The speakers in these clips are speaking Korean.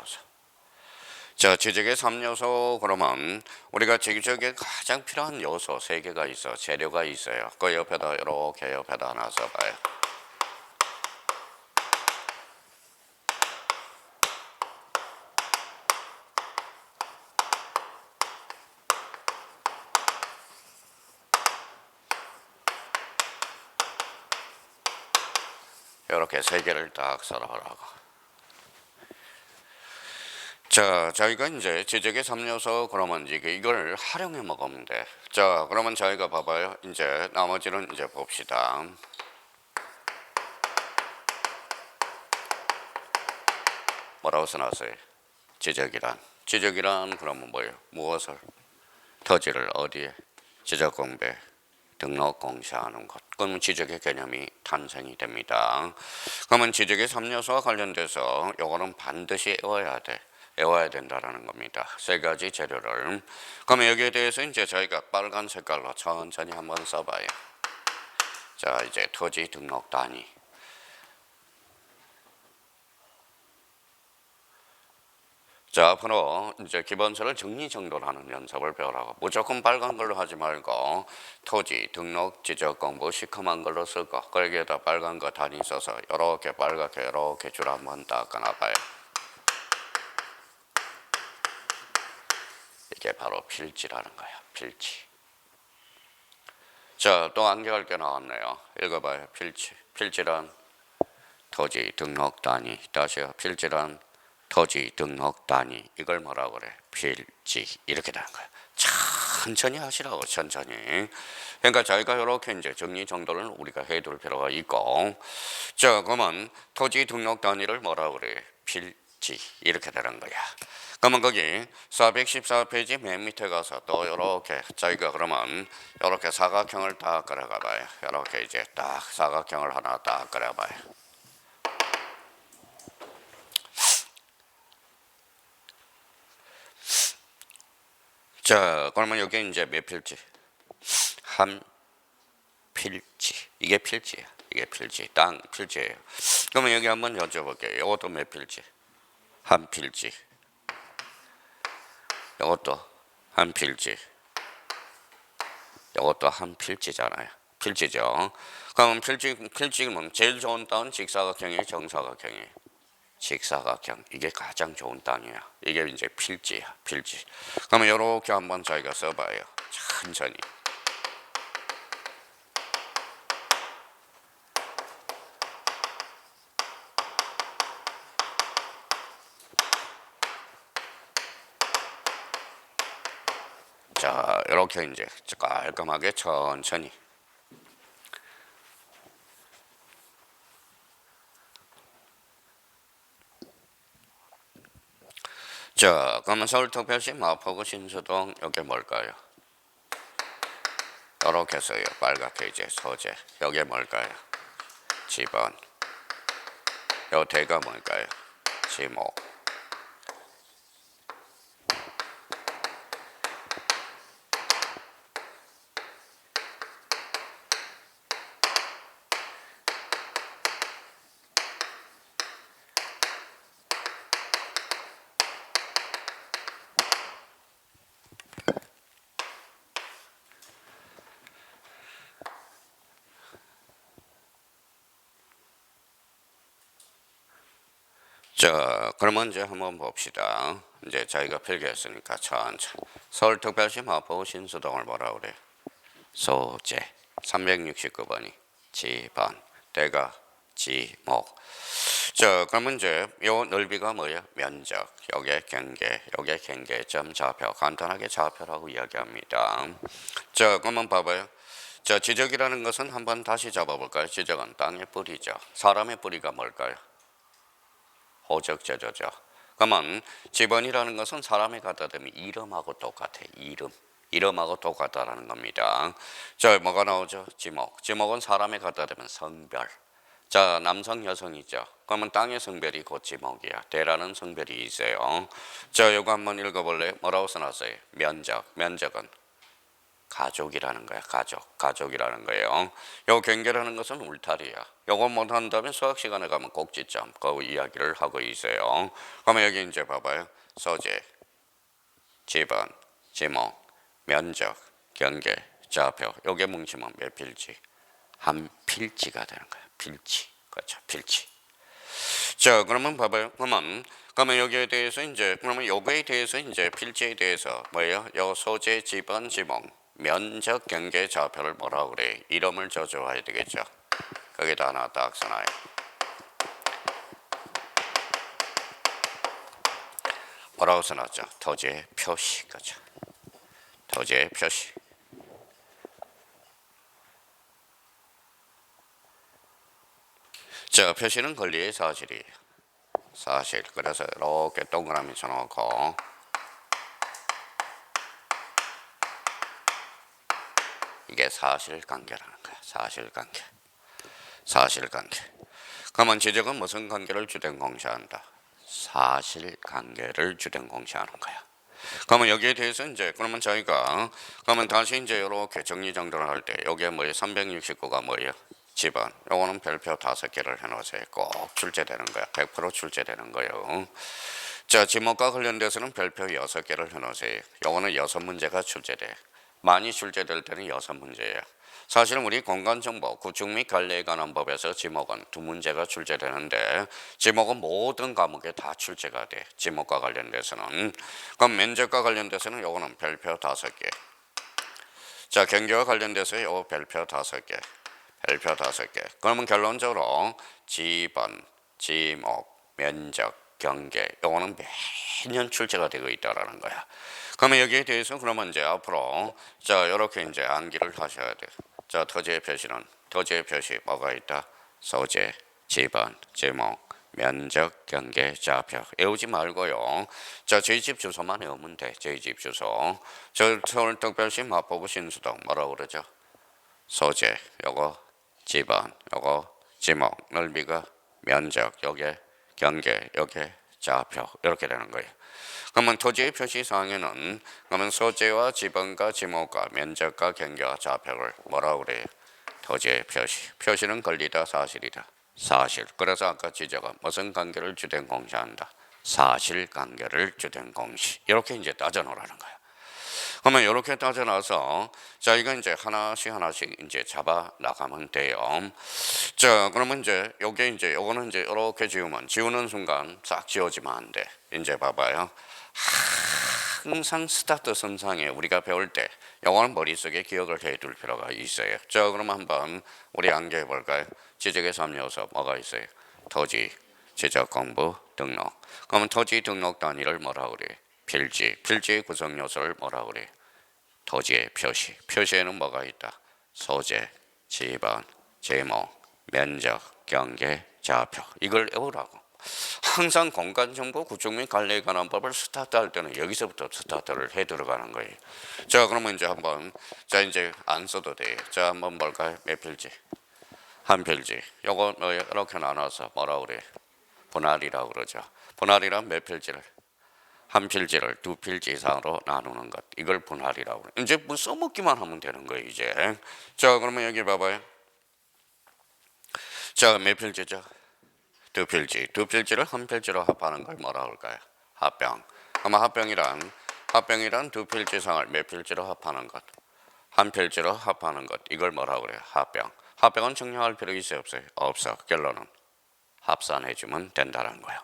3요소. 자, 지적의 3요소 그러면 우리가 지적에 가장 필요한 요소 세 개가 있어. 재료가 있어요. 그 옆에다 이렇게 옆에다 하나 써봐요. 이렇게 세 개를 딱 써라라고. 자, 저희가 이제 지적의 3요소 그러면 이게 이걸 활용해 먹으면 돼. 자, 그러면 저희가 봐봐요. 이제 나머지는 이제 봅시다. 뭐라고 써놨어요? 지적이란. 지적이란 그러면 뭐예요? 무엇을? 토지를 어디에? 지적 공배, 등록 공시하는 것. 그러면 지적의 개념이 탄생이 됩니다. 그러면 지적의 3요소와 관련돼서 요거는 반드시 외워야 돼. 외워야 된다라는 겁니다. 세 가지 재료를. 그러면 여기에 대해서 이제 저희가 빨간 색깔로 천천히 한번 써봐요. 자, 이제 토지 등록 단위. 자, 앞으로 이제 기본서를 정리정돈하는 연습을 배우라고. 무조건 빨간 걸로 하지 말고 토지, 등록, 지적 공부 시커먼 걸로 쓰고 거기에다 빨간 거 단위 써서 이렇게 빨갛게 이렇게 줄 한번 닦아놔봐요. 이게 바로 필지라는 거야. 필지. 자, 또 안개할 게 나왔네요. 읽어봐요. 필지. 필지란 토지 등록 단위. 다시요. 필지란 토지 등록 단위 이걸 뭐라 그래 필지 이렇게 되는 거야 천천히 하시라고 천천히 그러니까 저희가 이렇게 이제 정리 정도를 우리가 해둘 필요가 있고 자 그러면 토지 등록 단위를 뭐라 그래 필 지 이렇게 되는 거야 그러면 거기 414페이지 맨 밑에 가서 또 이렇게 저희가 그러면 이렇게 사각형을 딱 그려가 봐요 이렇게 이제 딱 사각형을 하나 딱 그려 봐요 자, 그러면 여기 이제 몇 필지? 한 필지. 이게 필지야. 이게 필지. 땅 필지예요. 그러면 여기 한번 여쭤볼게요. 이것도 몇 필지? 한 필지. 이것도 한 필지. 이것도 한 필지잖아요. 필지죠. 그럼 필지 필지면 제일 좋은 땅은 직사각형이 정사각형이. 직사각형 이게 가장 좋은 땅이야. 이게 이제 필지야, 필지. 그러면 이렇게 한번 저희가 써봐요. 천천히. 자, 이렇게 이제 깔끔하게 천천히. 자, 그러면 서울특별시 마포구 신수동 여기 뭘까요? 이렇게 써요. 빨갛게 이제 소재. 여기 뭘까요? 지번. 요 대가 뭘까요? 지목. 자, 그러면 이제 한번 봅시다. 이제 저희가 필기했으니까 천천히. 서울특별시 마포구 신수동을 뭐라 그래? 소재. 369번이 지번. 대가 지목. 자, 그러면 이제 요 넓이가 뭐예요? 면적. 요게 경계. 요게 경계점 좌표. 간단하게 좌표라고 이야기합니다. 자, 그러면 봐봐요. 자, 지적이라는 것은 한번 다시 잡아볼까요? 지적은 땅의 뿌리죠. 사람의 뿌리가 뭘까요? 호적제조죠. 그러면 지번이라는 것은 갖다 대면 이름하고 똑같아. 이름. 이름하고 똑같다라는 겁니다. 자, 뭐가 나오죠? 지목. 지목은 갖다 대면 성별. 자, 남성, 여성이죠. 그러면 땅의 성별이 곧 지목이야. 대라는 성별이 있어요. 자, 이거 한번 읽어볼래요? 뭐라고 써놨어요? 면적. 면적은 가족이라는 거야. 가족, 가족이라는 거예요. 요 경계라는 것은 울타리야. 요거 못 한다면 수학 시간에 가면 꼭지점 그 이야기를 하고 있어요. 그러면 여기 이제 봐봐요. 소재, 지번, 지목, 면적, 경계, 좌표. 요게 뭉치면 몇 필지? 한 필지가 되는 거야. 필지. 그렇죠. 필지. 자, 그러면 봐봐요. 그러면 그러면 여기에 대해서 이제 그러면 요거에 대해서 이제 필지에 대해서 뭐예요? 요 소재, 지번, 지목, 면적, 경계, 좌표를 뭐라 그래? 이름을 저줘야 되겠죠. 거기다 하나 딱 써놔요. 뭐라고 써놨죠? 토지의 표시, 그죠? 토지의 표시. 자, 표시는 권리의 사실이에요. 사실. 그래서 이렇게 동그라미 쳐놓고 이게 사실관계라는 거야. 사실관계. 사실관계. 그러면 지적은 무슨 관계를 주된 공시한다? 사실관계를 주된 공시하는 거야. 그러면 여기에 대해서 이제 그러면 저희가 그러면 다시 이제 이렇게 정리 정돈을 할 때 여기에 뭐예요? 369가 뭐예요? 집안. 요거는 별표 다섯 개를 해놓으세요. 꼭 출제되는 거야. 100% 출제되는 거예요. 자, 지목과 관련돼서는 별표 여섯 개를 해놓으세요. 요거는 여섯 문제가 출제돼. 많이 출제될 때는 여섯 문제예요. 사실은 우리 공간정보, 구축 및 관리에 관한 법에서 지목은 두 문제가 출제되는데 지목은 모든 과목에 다 출제가 돼. 지목과 관련돼서는. 그럼 면적과 관련돼서는 요거는 별표 다섯 개. 자, 경계와 관련돼서 요 별표 다섯 개. 별표 다섯 개. 그러면 결론적으로 지번, 지목, 면적, 경계 요거는 매년 출제가 되고 있다라는 거야. 그러면 여기에 대해서 그러면 이제 앞으로 자 이렇게 이제 암기를 하셔야 돼. 자 토지의 표시는 토지의 표시 뭐가 있다? 소재, 지번, 지목, 면적, 경계, 좌표 외우지 말고요. 자 저희 집 주소만 외우면 돼. 저희 집 주소. 저 서울특별시 마포구 신수동 뭐라고 그러죠? 소재 요거 지번 요거 지목 넓이가 면적 요게 경계 요게 좌표 이렇게 되는 거예요. 그러면 토지의 표시 사항에는 그러면 소재와 지번과 지목과 면적과 경계와 좌표를 뭐라고 그래요? 토지의 표시. 표시는 권리다 사실이다. 사실. 그래서 아까 지적은 무슨 관계를 주된 공시한다. 사실 관계를 주된 공시. 이렇게 이제 따져 놓으라는 거야. 그러면 이렇게 따져놔서 자 이거 이제 하나씩 하나씩 이제 잡아 나가면 돼요. 자 그러면 이제 요게 이제 요거는 이제 이렇게 지우면 지우는 순간 싹 지워지면 안 돼. 이제 봐봐요. 항상 스타트 선상에 우리가 배울 때 요거는 머릿속에 기억을 해둘 필요가 있어요. 자 그럼 한번 우리 암기해 볼까요? 지적의 3요소 뭐가 있어요? 토지, 지적 공부, 등록. 그러면 토지 등록 단위를 뭐라 그래? 필지, 필지의 구성 요소를 뭐라 그래? 토지의 표시. 표시에는 뭐가 있다? 소재, 지번, 제목, 면적, 경계, 좌표. 이걸 외우라고. 항상 공간 정보 구축 및 관리에 관한 법을 스타트할 때는 여기서부터 스타트를 해 들어가는 거예요. 자, 그러면 이제 한번 자 이제 안 써도 돼요. 자, 한번 볼까요? 몇 필지? 한 필지. 요거 뭐 이렇게 나눠서 뭐라 그래? 분할이라고 그러죠. 분할이란 몇 필지를? 한 필지를 두 필지 이상으로 나누는 것. 이걸 분할이라고 그래. 이제 뭐 써먹기만 하면 되는 거예요 이제. 자 그러면 여기 봐봐요. 자몇 필지죠? 두 필지. 두 필지를 한 필지로 합하는 걸 뭐라 그럴까요? 합병. 아마 합병이란 합병이란 두 필지 이상을 몇 필지로 합하는 것 한 필지로 합하는 것. 이걸 뭐라 그래요? 합병. 합병은 증명할 필요 있어요 없어요? 없어. 결론은 합산해주면 된다는 거예요.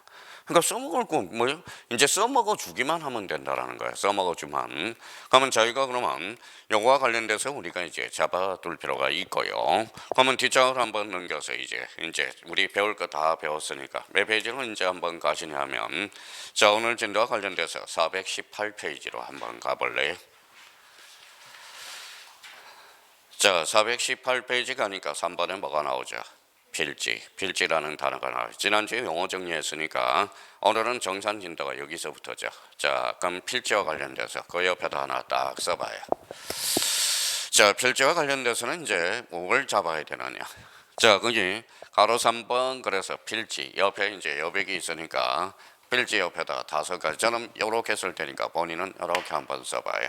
그러니까 써먹을 거 뭐요? 이제 써먹어 주기만 하면 된다라는 거예요. 써먹어 주면. 그러면 저희가 그러면 요거와 관련돼서 우리가 이제 잡아둘 필요가 있고요. 그러면 뒷장을 한번 넘겨서 이제 이제 우리 배울 거 다 배웠으니까 몇 페이지로 이제 한번 가시냐면 자 오늘 진도와 관련돼서 418페이지로 한번 가볼래요? 자, 418페이지 가니까 3번에 뭐가 나오죠? 필지, 필지라는 단어가 나와요. 지난주에 용어 정리했으니까 오늘은 정산 진도가 여기서부터죠. 자, 그럼 필지와 관련돼서 그 옆에다 하나 딱 써봐요. 자, 필지와 관련돼서는 이제 뭘 잡아야 되느냐. 자, 거기 가로 3번 그래서 필지 옆에 이제 여백이 있으니까 필지 옆에다 다섯 가지. 저는 이렇게 쓸 테니까 본인은 이렇게 한번 써봐요.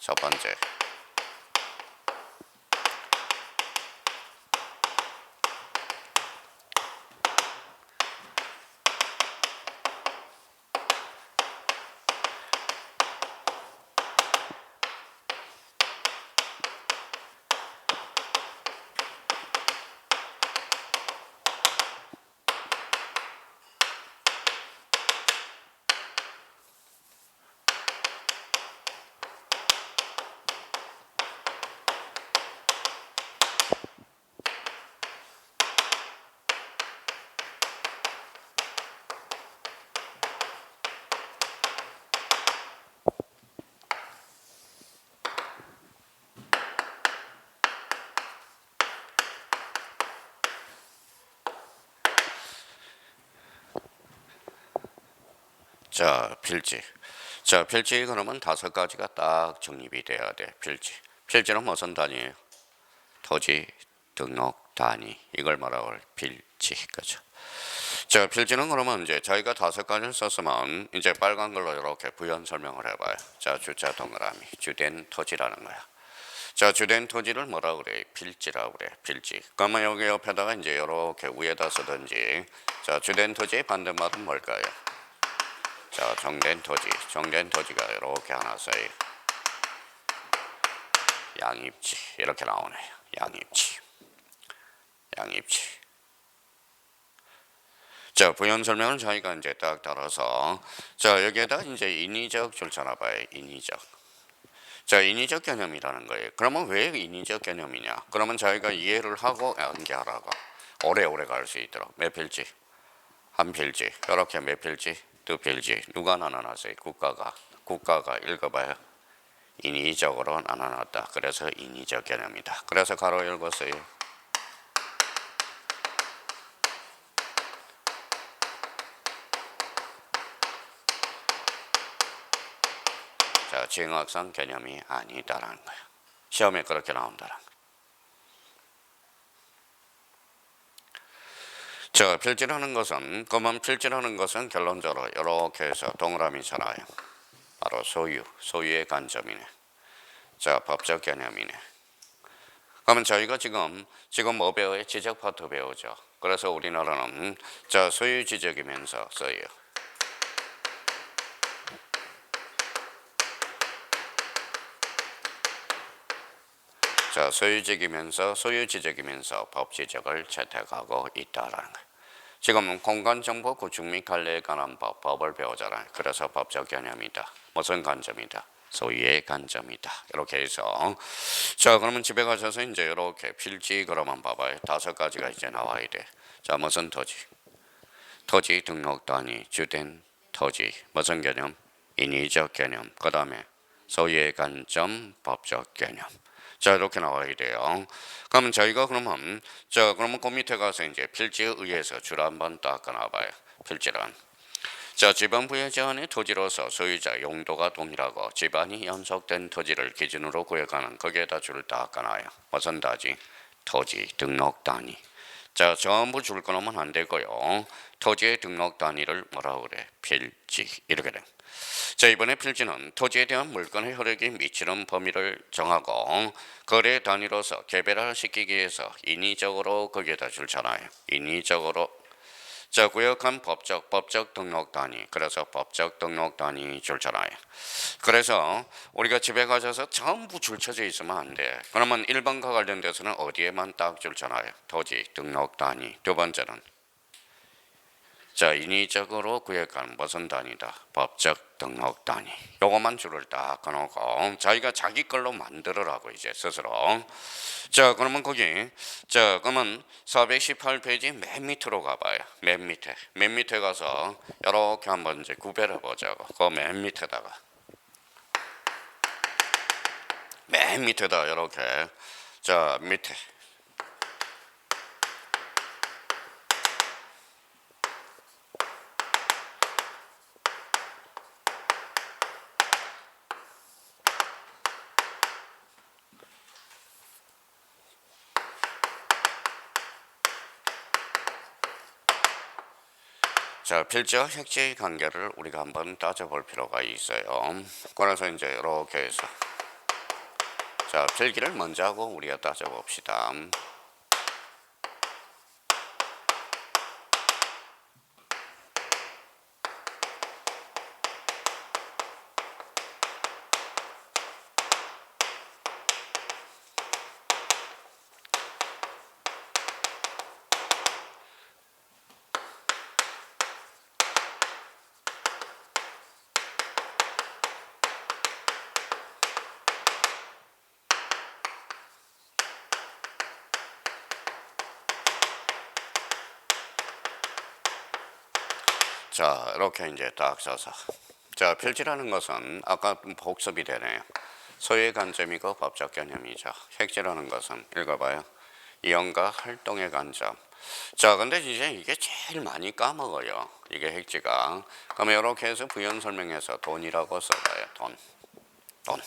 첫 번째. 자, 필지. 자, 필지 그러면 다섯 가지가 딱 정립이 돼야 돼. 필지. 필지는 무슨 단위예요? 토지 등록 단위. 이걸 해? 필지. 그죠? 자, 필지는 그러면 이제 저희가 다섯 가지를 썼으면 이제 빨간 걸로 이렇게 부연 설명을 해봐요. 자, 주자 동그라미. 주된 토지라는 거야. 자, 주된 토지를 뭐라 그래? 필지라고 그래. 필지. 그러면 여기 옆에다가 이제 이렇게 위에다 쓰든지. 자, 주된 토지의 반대말은 뭘까요? 자, 정된 토지. 정된 토지가 이렇게 하나 써요. 양입지. 이렇게 나오네요. 양입지. 양입지. 자, 부연 설명을 저희가 이제 딱 따라서 자, 여기에다 이제 인위적 줄잖아 봐요. 인위적. 자, 인위적 개념이라는 거예요. 그러면 왜 인위적 개념이냐? 그러면 저희가 이해를 하고 연계하라고 오래오래 갈 수 있도록 몇 필지? 한 필지. 이렇게 몇 필지? 두 필지. 누가 나눠놨어요? 국가가. 국가가 읽어봐요. 인위적으로 나눠놨다. 그래서 인위적 개념이다. 그래서 가로 읽었어요. 자, 징악성 개념이 아니다라는 거예요. 시험에 그렇게 나온다는 거예 요. 자, 필지라는 것은 그만 필지라는 것은 결론적으로 이렇게 해서 동그라미잖아요. 바로 소유, 소유의 관점이네. 자, 법적 개념이네. 그러면 저희가 지금 지금 뭐 배워요? 지적 파트 배우죠. 그래서 우리나라는 자 소유 지적이면서 써요. 자, 소유지적이면서 소유지적이면서 법지적을 채택하고 있다라는 거예요. 지금 공간정보 구축 및 관리에 관한 법, 법을 배우잖아요. 그래서 법적 개념이다. 무슨 관점이다? 소유의 관점이다. 이렇게 해서 자 그러면 집에 가셔서 이제 이렇게 필지 그러면 봐봐요. 다섯 가지가 이제 나와야 돼. 자 무슨 토지? 토지 등록 단위 주된 토지 무슨 개념? 인위적 개념. 그 다음에 소유의 관점 법적 개념. 자 이렇게 나와야 돼요. 그러면 저희가 그러면 자 그러면 그 밑에 가서 이제 필지에 의해서 줄 한번 딱 끊어봐요. 필지란 자 지방 부여 제한의 토지로서 소유자 용도가 동일하고 집안이 연속된 토지를 기준으로 구역하는 거기에다 줄을 딱 끊어요. 무슨 다지? 토지 등록 단위. 자 전부 줄 끊으면 안 되고요. 토지의 등록 단위를 뭐라고 그래? 필지 이렇게 돼. 자 이번에 필지는 토지에 대한 물건의 효력이 미치는 범위를 정하고 거래 단위로서 개별화시키기 위해서 인위적으로 거기에다 줄잖아요. 인위적으로 자 구역한 법적 법적 등록 단위 그래서 법적 등록 단위 줄잖아요. 그래서 우리가 집에 가셔서 전부 줄 쳐져 있으면 안 돼. 그러면 1번과 관련돼서는 어디에만 딱 줄잖아요. 토지 등록 단위. 두 번째는 자 인위적으로 구역한 무슨 단위다. 법적 등록 단위 요것만 줄을 딱 끊어놓고 자기가 자기 걸로 만들으라고 이제 스스로. 자 그러면 거기 자 그러면 418페이지 맨 밑으로 가봐요. 맨 밑에. 맨 밑에 가서 이렇게 한번 이제 구별해 보자고. 그 맨 밑에다가. 맨 밑에다 이렇게. 자 밑에 자, 필지와 핵지의 관계를 우리가 한번 따져볼 필요가 있어요. 그래서 이제 이렇게 해서 자, 필기를 먼저 하고 우리가 따져봅시다. 자, 이렇게 이제 딱 써서. 자, 필지라는 것은 아까 복습이 되네요. 소유의 관점이고 법적 개념이죠. 핵지라는 것은 읽어봐요. 이용과 활동의 관점. 자, 근데 이제 이게 제일 많이 까먹어요. 이게 핵지가. 그러면 이렇게 해서 부연 설명해서 돈이라고 써봐요. 돈. 돈.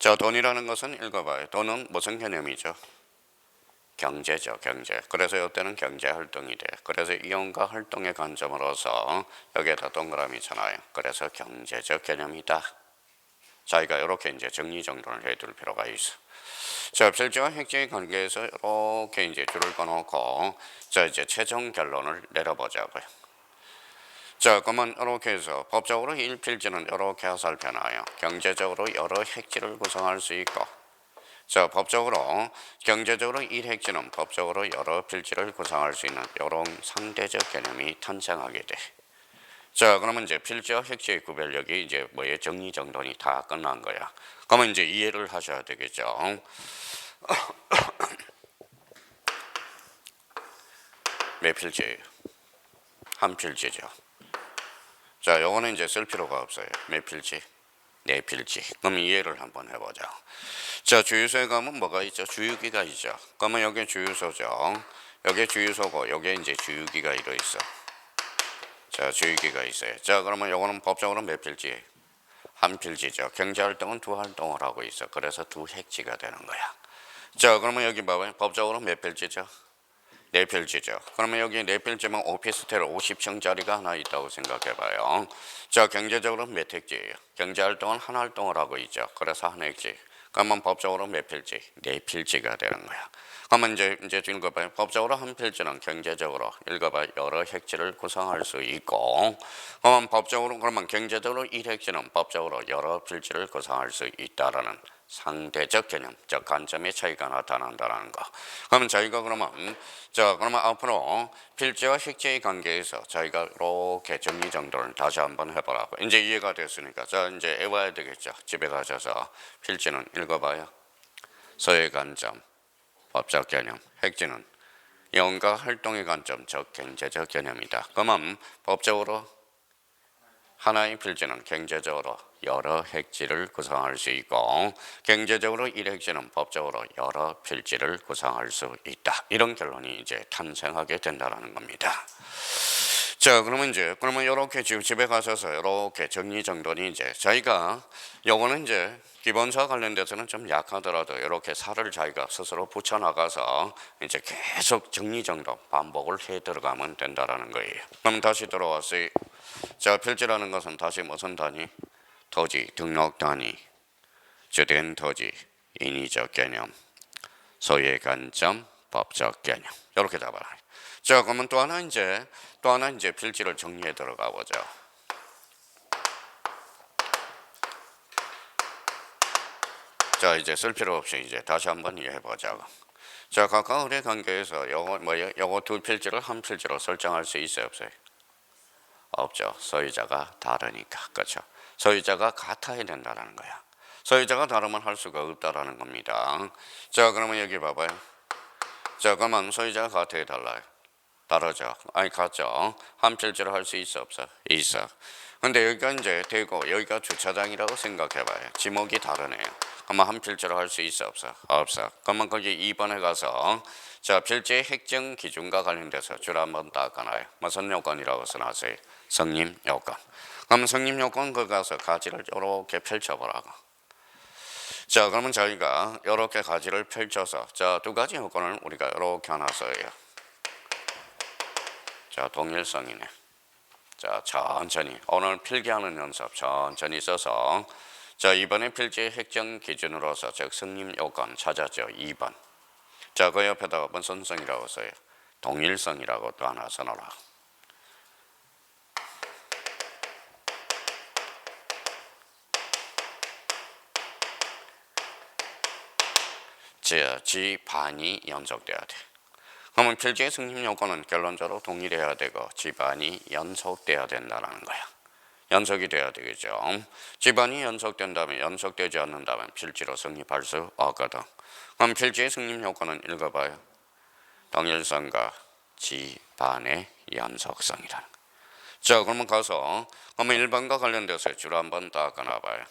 자, 돈이라는 것은 읽어봐요. 돈은 무슨 개념이죠? 경제죠, 경제. 그래서 이때는 경제 활동이 돼. 그래서 이용과 활동의 관점으로서 여기에다 동그라미 잖아요. 그래서 경제적 개념이다. 자기가 이렇게 이제 정리 정돈을 해둘 필요가 있어. 자, 필지와 핵지의 관계에서 이렇게 이제 줄을 꺼놓고 자 이제 최종 결론을 내려보자고요. 자, 그러면 이렇게 해서 법적으로 일필지는 이렇게 화살표나요. 경제적으로 여러 핵지를 구성할 수 있고, 자, 법적으로 경제적으로 일핵지는 법적으로 여러 필지를 구성할 수 있는 이런 상대적 개념이 탄생하게 돼. 자, 그러면 이제 필지와 핵지의 구별력이 이제 뭐의 정리 정돈이 다 끝난 거야. 그러면 이제 이해를 하셔야 되겠죠. 몇 필지예요? 한 필지죠. 자, 요거는 이제 쓸 필요가 없어요. 몇 필지? 네 필지. 그럼 이해를 한번 해보자. 자, 주유소에 가면 뭐가 있죠? 주유기가 있죠. 그러면 여기 주유소죠. 여기 주유소고 여기 이제 주유기가 이러 있어. 자, 주유기가 있어요. 자, 그러면 요거는 법적으로 몇 필지? 한 필지죠. 경제 활동은 두 활동을 하고 있어. 그래서 두 핵지가 되는 거야. 자, 그러면 여기 봐봐요. 법적으로 몇 필지죠? 네 필지죠. 그러면 여기 네 필지면 오피스텔 50층짜리가 하나 있다고 생각해봐요. 자, 경제적으로 몇 핵지예요? 경제 활동은 한 활동을 하고 있죠. 그래서 한 핵지. 그러면 법적으로 몇 필지? 네 필지가 되는 거야. 그러면 이제 이제 읽어봐요. 법적으로 한 필지는 경제적으로 읽어봐 여러 핵지를 구성할 수 있고, 그러면 법적으로 그러면 경제적으로 일 핵지는 법적으로 여러 필지를 구성할 수 있다라는 상대적 개념, 즉 관점의 차이가 나타난다는 거. 그러면 저희가 그러면 자 그러면 앞으로 필지와 핵지의 관계에서 저희가 이렇게 정리 정돈을 다시 한번 해보라고. 이제 이해가 됐으니까 자 이제 외워야 되겠죠. 집에 가셔서 필지는 읽어봐요. 서의 관점, 법적 개념, 핵지는 영과 활동의 관점, 즉 경제적 개념이다. 그러면 법적으로 하나의 필지는 경제적으로 여러 핵지를 구성할 수 있고 경제적으로 일 핵지는 법적으로 여러 필지를 구성할 수 있다. 이런 결론이 이제 탄생하게 된다는 겁니다. 자, 그러면 이제 그러면 이렇게 지금 집에 가셔서 이렇게 정리 정돈이 이제 저희가 요거는 이제 기본서 관련돼서는 좀 약하더라도 이렇게 살을 자기가 스스로 붙여 나가서 이제 계속 정리 정돈 반복을 해 들어가면 된다라는 거예요. 그럼 다시 돌아왔어요. 자, 필지라는 것은 다시 무슨 단위? 토지, 등록 단위, 주된 토지, 인위적 개념, 소유의 관점, 법적 개념. 이렇게 잡아라. 자, 그러면 또 하나 이제 또 하나 이제 필지를 정리해 들어가 보죠. 자, 이제 쓸 필요 없이 이제 다시 한번 이해해 보자고. 자, 각각 의뢰 관계에서 요거 뭐요? 요거 두 필지를 한 필지로 설정할 수 있어요, 없어요? 없죠. 소유자가 다르니까. 그렇죠? 소유자가 같아야 된다는 거야. 소유자가 다르면 할 수가 없다라는 겁니다. 자, 그러면 여기 봐봐요. 자, 그러면 소유자가 같아야 달라요. 다르죠. 아니 같죠. 한 필지로 할 수 있어 없어? 있어. 근데 여기가 이제 되고 여기가 주차장이라고 생각해봐요. 지목이 다르네요. 그러면 한 필지로 할 수 있어 없어? 없어. 그러면 거기 2번에 가서 자 필지의 핵정 기준과 관련돼서 줄 한번 닦아놔요. 무슨 요건이라고 써놨어요? 성립 요건. 그럼 성립 요건 그 가서 가지를 이렇게 펼쳐보라고. 자 그러면 저희가 이렇게 가지를 펼쳐서 자두 가지 요건을 우리가 이렇게 하나 써요. 자, 동일성이네. 자, 천천히 오늘 필기하는 연습 천천히 써서 자, 이번에 필지 핵정 기준으로서 즉 승림 요건 찾았죠. 2번. 자, 그 옆에다가 무슨성이라고 써요. 동일성이라고 또 하나 써놓으라. 자, 지 반이 연속돼야 돼. 그러면 필지의 승립 요건은 결론적으로 동일해야 되고 집안이 연속돼야 된다는 거야. 연속이 돼야 되겠죠. 집안이 연속된다면 연속되지 않는다면 필지로 성립할 수 없거든. 그럼 필지의 승립 요건은 읽어봐요. 동일성과 집안의 연속성이라는 거. 자, 그러면 가서 그러면 1번과 관련돼서 줄 한번 딱 꺼놔봐요.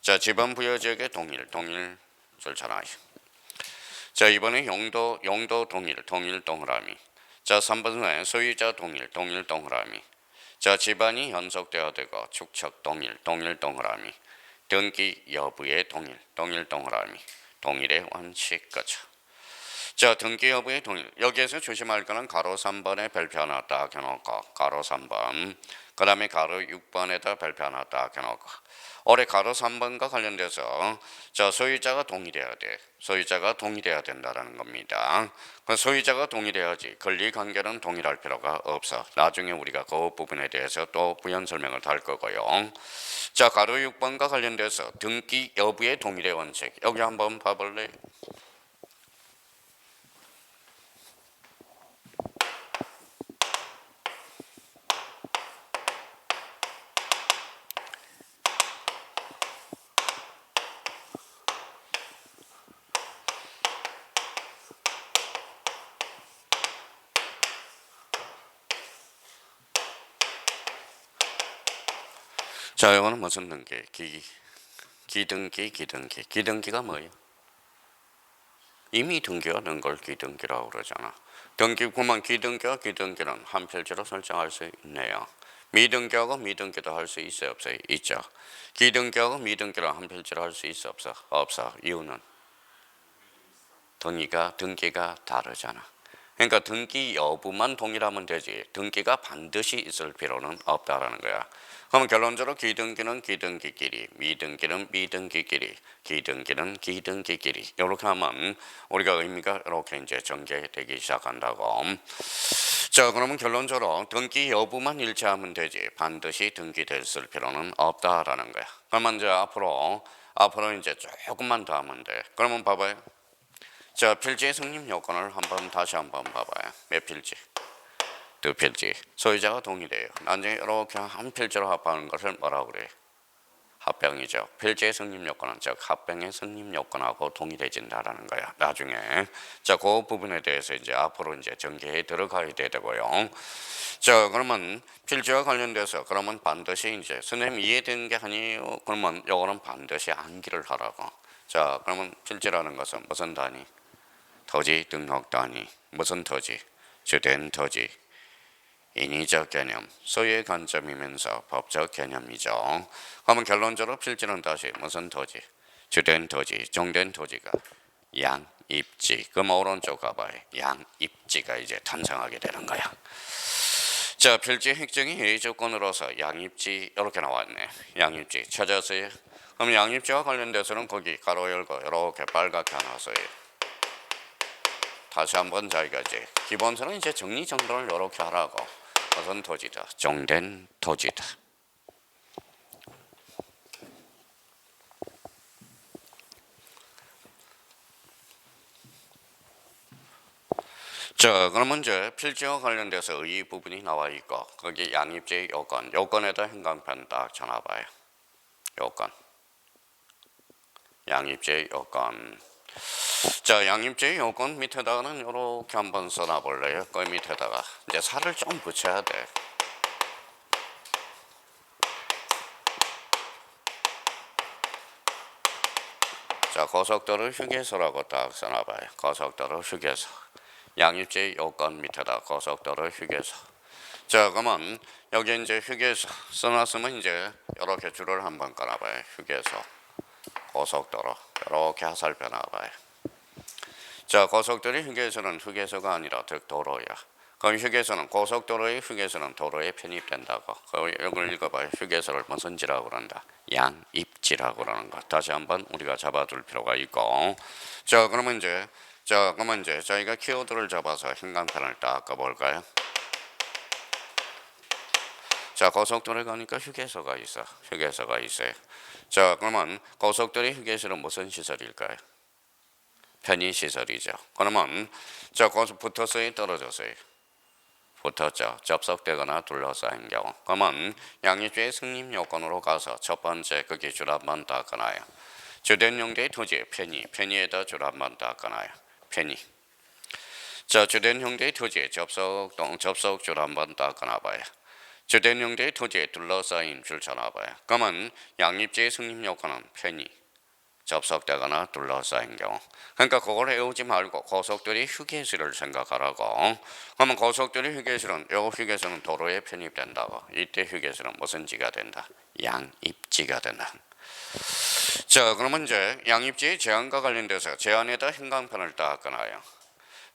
자, 집안 부여 지역의 동일, 동일 좋잖아요. 자 이번에 용도 용도 동일 동일 동그라미. 자 3번에 소유자 동일 동일 동그라미. 자 집안이 연속되어야 되고 축척 동일 동일 동그라미. 등기 여부의 동일 동일 동그라미. 동일의 원칙 거죠. 자 등기 여부의 동일 여기에서 조심할 거는 가로 3번에 별표 하나 딱 해놓고 가로 3번 그 다음에 가로 6번에다 별표 하나 딱 해놓고 올해 가로 3번과 관련돼서 자 소유자가 동일해야 돼. 소유자가 동일해야 된다라는 겁니다. 그 소유자가 동일해야지 권리 관계는 동일할 필요가 없어. 나중에 우리가 그 부분에 대해서 또 부연 설명을 할 거고요. 자 가로 6번과 관련돼서 등기 여부의 동일의 원칙. 여기 한번 봐볼래 자, 이거는 무슨 등기? 기, 기등기, 기등기. 기등기가 뭐예요? 이미 등기가 된 걸 기등기라고 그러잖아. 등기 그만 기등기와 기등기는 한 필지로 설정할 수 있네요. 미등기하고 미등기도 할 수 있어요, 없어요? 있죠. 기등기하고 미등기를 한 필지로 할 수 있어, 없어? 없어. 이유는 등기가 등기가 다르잖아. 그러니까 등기 여부만 동일하면 되지 등기가 반드시 있을 필요는 없다라는 거야. 그러면 결론적으로 기등기는 기등기끼리, 미등기는 미등기끼리, 기등기는 기등기끼리 이렇게 하면 우리가 의미가 이렇게 이제 전개되기 시작한다고. 자 그러면 결론적으로 등기 여부만 일치하면 되지 반드시 등기됐을 필요는 없다라는 거야. 그러면 이제 앞으로 앞으로 이제 조금만 더 하면 돼. 그러면 봐봐요. 자, 필지의 성립 요건을 한번 다시 한번 봐봐요. 몇 필지? 두 필지. 소유자가 동일해요. 나중에 이렇게 한 필지로 합하는 것을 뭐라고 그래? 합병이죠. 필지의 성립 요건은 즉 합병의 성립 요건하고 동일해진다라는 거야. 나중에 자, 그 부분에 대해서 이제 앞으로 이제 전개해 들어가야 되고요. 자, 그러면 필지와 관련돼서 그러면 반드시 이제 선생님 이해된 게 아니에요. 그러면 요거는 반드시 암기를 하라고. 자, 그러면 필지라는 것은 무슨 단위? 토지 등록 단위 무슨 토지 주된 토지 인위적 개념 소유의 관점이면서 법적 개념이죠. 그러면 결론적으로 필지는 다시 무슨 토지 주된 토지 종된 토지가 양입지 그럼 오른쪽 가봐요 양입지가 이제 탄생하게 되는 거야. 자 필지 핵정이 A 조건으로서 양입지 이렇게 나왔네 양입지 찾았어요. 그럼 양입지와 관련돼서는 거기 가로 열고 이렇게 빨갛게 하나서요. 다시 한번 저희가 이제 기본서는 이제 정리 정돈을 이렇게 하라고. 무슨 토지다. 종된 토지다. 자 그러면 이제 필지와 관련돼서 의 부분이 나와 있고 거기 양입지 요건. 요건에다 행간편 딱 전화봐요. 요건. 양입지 요건 자, 양입제 요건 밑에다가는 이렇게 한번 써놔볼래요? 그 밑에다가 이제 살을 좀 붙여야 돼. 자, 고속도로 휴게소라고 딱 써놔봐요. 고속도로 휴게소. 양입제 요건 밑에다 고속도로 휴게소. 자, 그러면 여기 이제 휴게소 써놨으면 이제 이렇게 줄을 한번 깔아봐요. 휴게소, 고속도로 이렇게 화살표 나와봐요. 자, 고속도로 휴게소는 휴게소가 아니라 즉 도로야. 그럼 휴게소는 고속도로의 휴게소는 도로에 편입된다고. 이걸 읽어봐요. 휴게소를 무슨 지라고 그런다. 양입지라고 그러는 것. 다시 한번 우리가 잡아둘 필요가 있고. 자, 그러면 이제 자, 그러면 이제 저희가 키워드를 잡아서 행간편을 딱 까볼까요? 자, 고속도로에 가니까 휴게소가 있어. 휴게소가 있어요. 자, 그러면 고속도로 휴게소는 무슨 시설일까요? 편의 시설이죠. 그러면 자 거기서 붙어서요 떨어져서요. 붙었죠. 접속되거나 둘러싸인 경우. 그러면 양립주의 승립 요건으로 가서 첫 번째 거기 줄 한번 닦아놔요. 주된 형태의 토지 편의, 편의에다 줄 한번 닦아놔요. 편의. 자 주된 형태의 토지에 접속 동 접속 줄 한번 닦아놔봐요. 형태의 토지에 둘러싸인 줄 쳐놔봐요. 그러면 양립주의 승립 요건은 편의. 접속되거나 둘러싸인 경우. 그러니까 그걸 외우지 말고 고속도로 휴게소를 생각하라고. 그러면 고속도로 휴게소는 요 휴게소는 도로에 편입된다고. 이때 휴게소는 무슨 지가 된다? 양입지가 된다. 자, 그러면 이제 양입지의 제한과 관련돼서 제한에다 행강편을 딱 끊어요.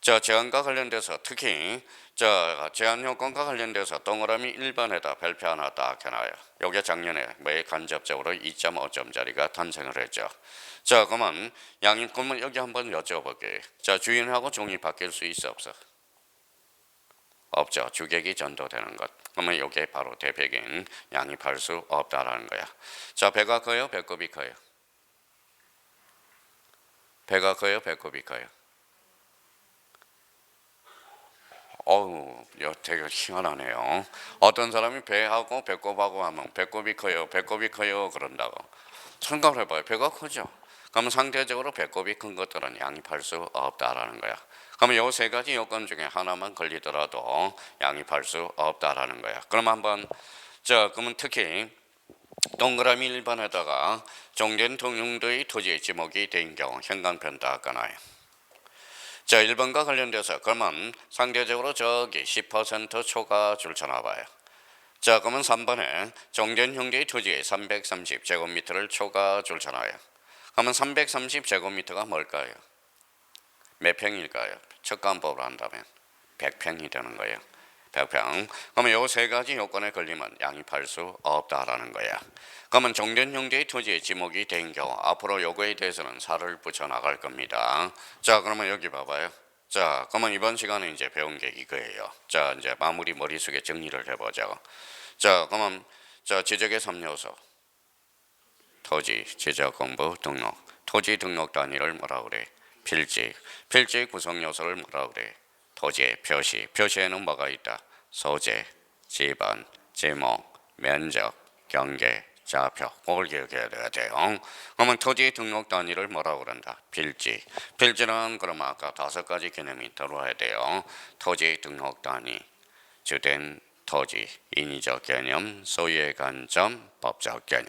자, 제한과 관련돼서 특히 자, 제한 요건과 관련돼서 동그라미 1번에다 별표 하나 딱 해놔요. 요게 작년에 매 간접적으로 2.5점짜리가 탄생을 했죠. 자, 그러면 그러면 여기 한번 여쭤볼게요. 자, 주인하고 종이 바뀔 수 있어 없어? 없죠. 주객이 전도되는 것. 그러면 요게 바로 대표적인 양입할 수 없다라는 거야. 자, 배가 커요? 배꼽이 커요? 배가 커요? 배꼽이 커요? 어우, 여 되게 희한하네요. 어떤 사람이 배하고 배꼽하고 하면 배꼽이 커요, 배꼽이 커요 그런다고. 생각을 해봐요. 배가 크죠. 그러면 상대적으로 배꼽이 큰 것들은 양입할 수 없다라는 거야. 그러면 요세 가지 요건 중에 하나만 걸리더라도 양입할 수 없다라는 거야. 그럼 한번 자, 그러면 특히 동그라미 1번에다가 종된 통용도의 토지의 지목이 된 경우 현관편 다 까나요. 자, 1번과 관련돼서 그러면 상대적으로 저기 10% 초과 줄쳐나 봐요. 자, 그러면 3번에 정전 형제의 토지에 330제곱미터를 초과 줄쳐놔요. 그러면 330제곱미터가 뭘까요? 몇 평일까요? 척간법으로 한다면 100평이 되는 거예요. 100평. 그러면 요 세 가지 요건에 걸리면 양입할 수 없다라는 거야. 그러면 정전 형제의 토지에 지목이 된 경우 앞으로 요거에 대해서는 살을 붙여 나갈 겁니다. 자, 그러면 여기 봐봐요. 자, 그러면 이번 시간에 이제 배운 게 이거예요. 자, 이제 마무리 머릿속에 정리를 해보자고. 자, 그러면 자 지적의 3요소. 토지, 지적 공부 등록. 토지 등록 단위를 뭐라 그래? 필지. 필지 구성 요소를 뭐라 그래? 토지의 표시. 표시에는 뭐가 있다? 소재, 지번, 지목, 면적, 경계, 좌표. 그걸 기억해야 돼요. 그러면 토지 등록 단위를 뭐라고 그런다? 필지. 필지는 그러면 아까 다섯 가지 개념이 들어와야 돼요. 토지 등록 단위, 주된 토지, 인위적 개념, 소유의 관점, 법적 개념.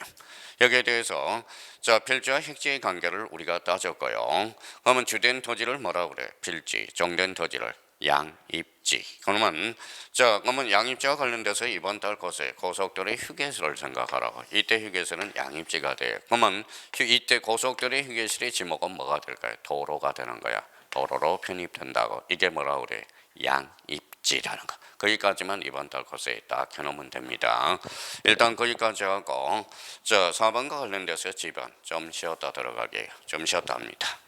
여기에 대해서 자 필지와 핵지의 관계를 우리가 따졌고요. 그러면 주된 토지를 뭐라고 그래? 필지, 종된 토지를 양입지. 그러면 자 그러면 양입지와 관련돼서 이번 달 것에 고속도로의 휴게소를 생각하라고. 이때 휴게소는 양입지가 돼. 그러면 휴- 이때 고속도로의 휴게소의 지목은 뭐가 될까요? 도로가 되는 거야. 도로로 편입된다고. 이게 뭐라고 그래? 양입지라는 거. 거기까지만 이번 달 코스에 딱 해놓으면 됩니다. 일단 거기까지 하고 자 4번과 관련돼서 집안 좀 쉬었다 들어가게요. 좀 쉬었다 합니다.